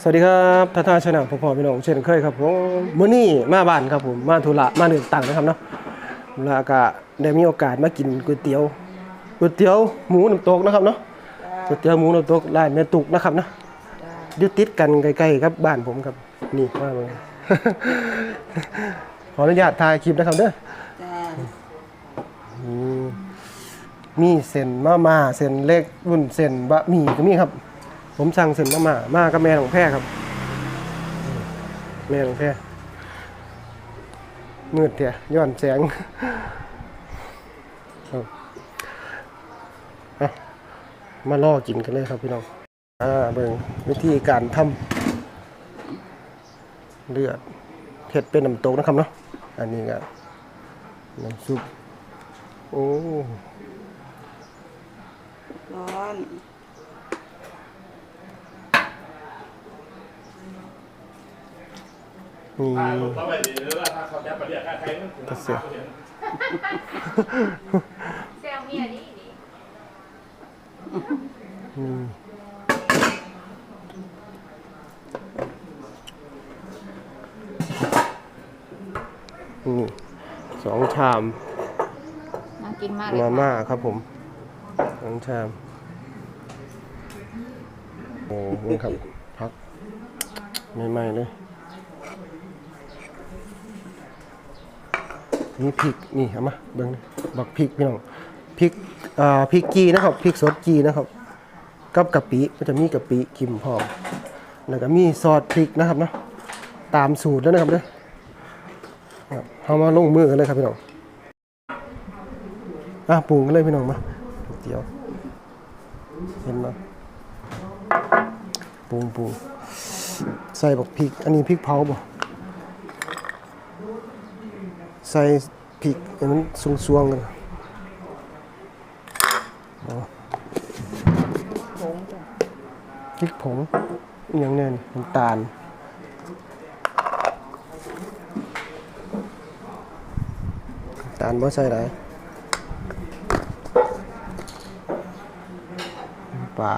สวัสดีครับท่าท่าชนะพ่อพ่อพี่น้องเช่นเคยครับผมมื้อนี้มาบ้านครับผมมาธุระมาเดินต่างนะครับเนาะแล้วก็ได้มีโอกาสมากินก๋วยเตี๋ยวก๋วยเตี๋ยวหมูน้ำตกนะครับเนาะก๋วยเตี๋ยวหมูน้ำตกร้านแม่ตุกนะครับเนาะอยู่ติดกันใกล้ๆครับบ้านผมครับนี่มาเลย ขออนุญาตถ่ายคลิปนะครับเด้อจ้าอืมมีเส้นมาม่าเส้นเล็กรุ่นเส้นบะหมี่ก็มีครับ ผมสั่งเส้นมาม่ามากับแม่ของแพรครับ แม่ของแพรมืดเถี่ยย้อนแสงมาล่อกินกันเลยครับพี่น้อง อ่าเบิ่งวิธีการทำเลือดเผ็ดเป็นน้ำตกนะครับเนาะ อันนี้ก็น้ำซุป โอ้ ร้อน มี เราไปดีแล้วถ้าเขาจะประเดี๋ยวใครมันถึ งกระเสียเซลเมียดีดีอืมนี่สองชามน่ากินมากเลยมาค่ะม่าครับผมสองชามโอ้นี่ครับพักใหม่ๆเลย นี่พริกนี่เอามาเบิ้งบักพริกพี่น้องพริกอ่าพริกจีนะครับพริกสดจีนะครับกับกะปิก็จะมีกะปิกิมพร้อมแล้วก็มีซอสพริกนะครับเนาะตามสูตรแล้วนะครับเด้อเอามาลงมือกันเลยครับพี่น้องอะปรุงกันเลยพี่น้องมาเตี๋ยวเห็นไหมปรุงปรุงใส่บักพริก อันนี้พริกเผาบ่ ส่พริกให้มันสวงๆกันพริกผงอย่างแน่นน้ำตาลน้ำตาลบ่ใส่ไรปลา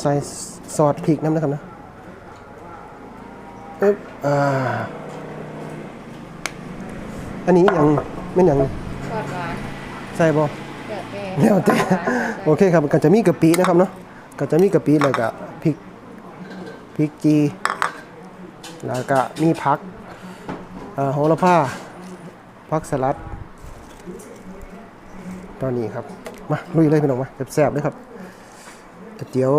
ใส่ซอสพริกน้ำนะครับนะ เอ๊บอ่า อันนี้ยังไม่ยังทอดหวานใส่บ่เดือดแก่แล้วแต่โอเคครับก็จะมีกะปินะครับเนาะก็จะมีกะปิแล้วก็พริกพริกจี แล้วก็มีผักเอ่อโหระพาผักสลัด ตอนนี้ครับ มาลุยเลยพี่น้องมาแซ่บๆเลยครับก๋วยเตี๋ยว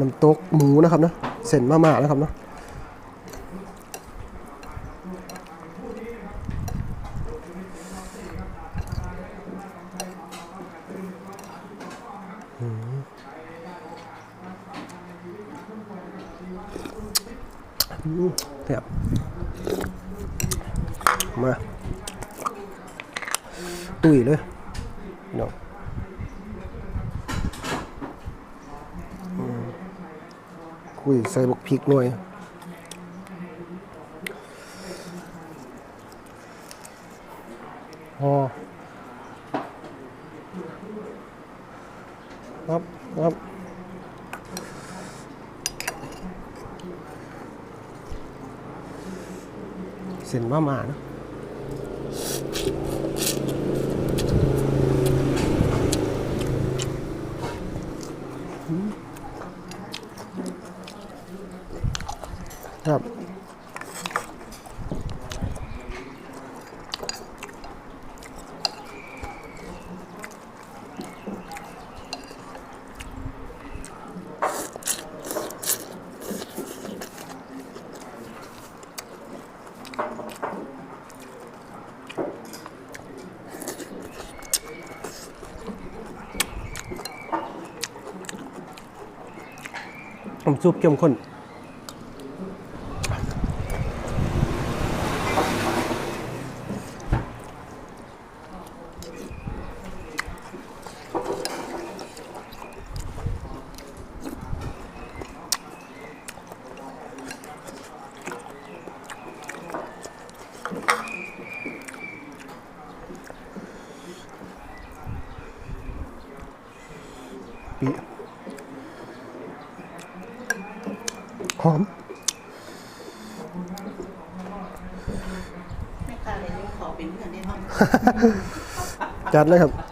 น้ำตกหมูนะครับเนาะเส้นมาม่านะครับเนาะ แซ่บมา ตุยเลยเน้องคุยใส่บกพริกหน่อยพอครับครับ เส้นมาม่านะครับ น้ำซุปเข้มข้นปี หอมจัดเลยครับ